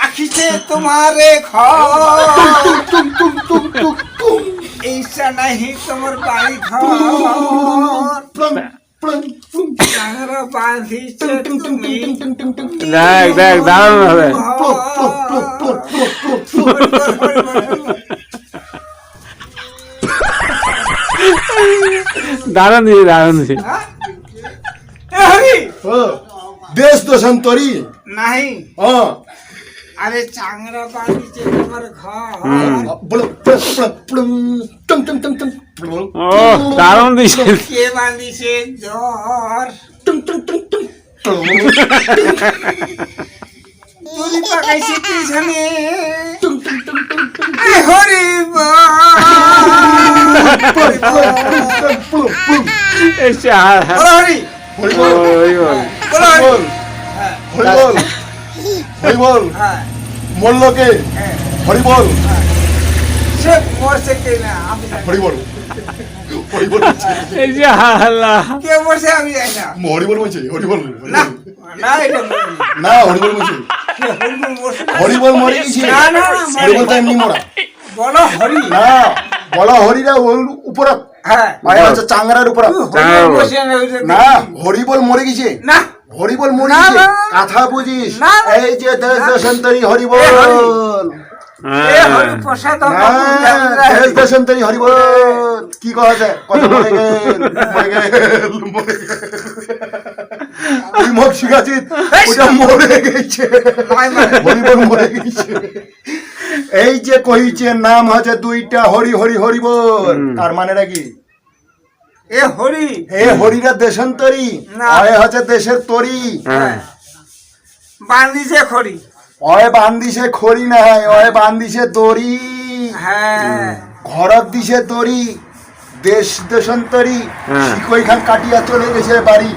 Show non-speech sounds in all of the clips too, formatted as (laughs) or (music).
আখিতে তোমারে এইসা নাহি তোমার বাড়ি দেখ দেখ দারুণ হবে। দারুণ দিছি দারুণ এ হ্যাঁ। হ্যাঁ বাঁধিছে তোমার ঘর প্লং প্লং প্লং প্লং টং টং টং টং প্লং ও দারুণ দিছি কে বাঁধিছে জ্বর টং টং টং টং প্লং তুলি পাকাইছে পিছনে টং টং টং টং টং এ হরি বলো হরি হরি বল ওই বল। বলো হরি বল হরি বল হরি বল হ্যাঁ মল্লকে। হ্যাঁ হরি বল সে মরছে কে না আমি জানি। হরি বল হরি বল এই যে আল্লাহ কে মরছে আমি জানি না। হরি বলছে হরি না না এটা না হরি বলছে। কে হরি বল মরছে না? হরি বল মরে গেছে। না, না, হরি তো এমনি মরা। বলো হরি। না বলা হরিরা ওর উপরে হ্যাঁ আয়া হচ্ছে চাংরার উপরে হরি বল মরছে না, ওইটা না দেখি। হরি বল মরে গেছে। না। হরি বল মরে গেছে। কথা বুঝিস। এই যে দেশ দেশান্তরী হরি বল এ হরি। এ হ্যাঁ। হরি প্রসাদ না দেশ দেশান্তরী হরি বল কি কথা আছে? কত মরে গেল মরে গেল মরে তুই মুখ শিখাছিস ওটা মরে গেছে। হরি মরে গেছে। এই যে কহিছে নাম হচ্ছে দুইটা হরি হরি হরি বল তার মানেটা কি? এ হরি। এ হরিরা দেশান্তরী। না। হচ্ছে দেশের তরি। হ্যাঁ। বান্দিছে খড়ি। অয় বান্দিছে খড়ি নাই অয় বান্দিছে দড়ি হ্যাঁ। ঘরত দিছে তরি দেশ দেশান্তরী। হ্যাঁ। শিকই খান কাটিয়া চলে গেছে বাড়ি।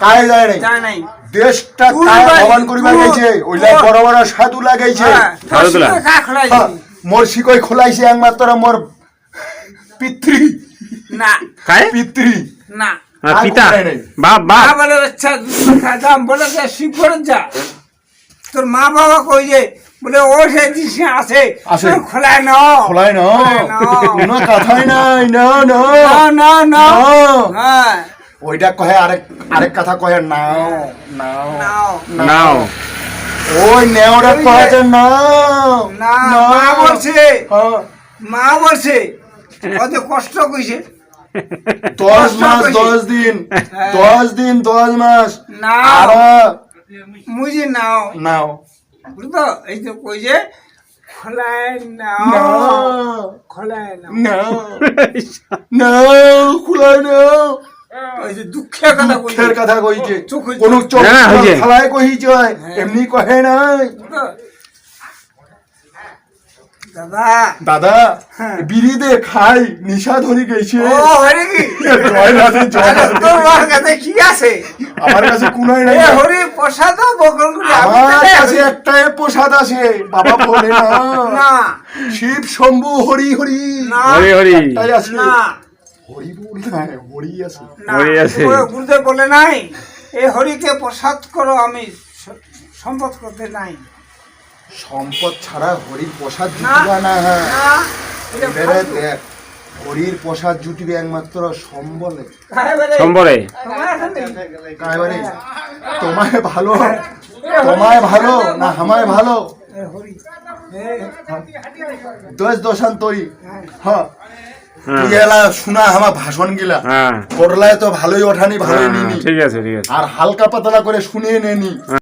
কায় যায় নাই? নাই। দেশটা কায় বাড়ি, করিবার গেছে ওইলা বড় বড় সাধু লাগাইছে। মোর শিকই খোলাইছে একমাত্র মোর পিতৃ। না। খায় পিতৃ। না। হ্যাঁ, আর পিতা। কোথায় নেই? বাপ বাপ মা বলে আচ্ছা দাম বলে যে শিব যা তোর মা বাবা কই যে? বলে ও সে দিশে আছে। আছে। তুই খোলায় নাও। খোলাই না খোলায় নাও। কোনো কথাই নাই না না। না না না। না। হ্যাঁ ওইটা কহে আরেক আরেক কথা কহে নাও নাও নাও। নাও। ওই নেওটা কহে যে নাও। না মা বলছে। হ্যাঁ, মা বলছে কত কষ্ট কইছে? দশ মাস। দশ দিন হ্যাঁ। দশ দিন দশ মাস। আর মুজি নাও। নাও। বুঝতো? এই তো কইছে খোলায় নাও। খোলায় নাও। নাও। নাও (laughs) দুঃখের কথা কথা কইছে। কোন চোখ হ্যাঁ, হইছে। খালাই কহিছে এমনি কহে নাই? দাদা। দাদা হ্যাঁ। বিড়ি দে খাই। নিশা ধরি গেছে। ও হরি। কি। তোমার কাছে আছে? আমার কাছে কুনাই নাই। হরি প্রসাদ আমার কাছে একটাই প্রসাদ আছে। বাবা বলে না। না। শিব শম্ভু হরি হরি। হরি হরি। একটাই আছে। হরি বল না হরি আছে। হরি আছে। গুরুদেব বলে নাই এই হরিকে প্রসাদ করো আমি সম্পদ করতে নাই। সম্পদ ছাড়া হরির প্রসাদ না জুটিবে না। এটা এবারে দেখ হরির প্রসাদ জুটিবে একমাত্র সম্বলে। সম্বরে এবারে তোমায় ভালো তোমায় ভালো না আমায় ভালো? দশ দশান্তরি হ্যাঁ। হ্যাঁ। তুই এলা শোনা আমার ভাষণ গিলা। হ্যাঁ। করলায় তো ভালোই ওঠানি ভালোই হ্যাঁ, নিনি ঠিক আছে ঠিক আছে। আর হালকা পাতলা করে শুনিয়ে নেনি।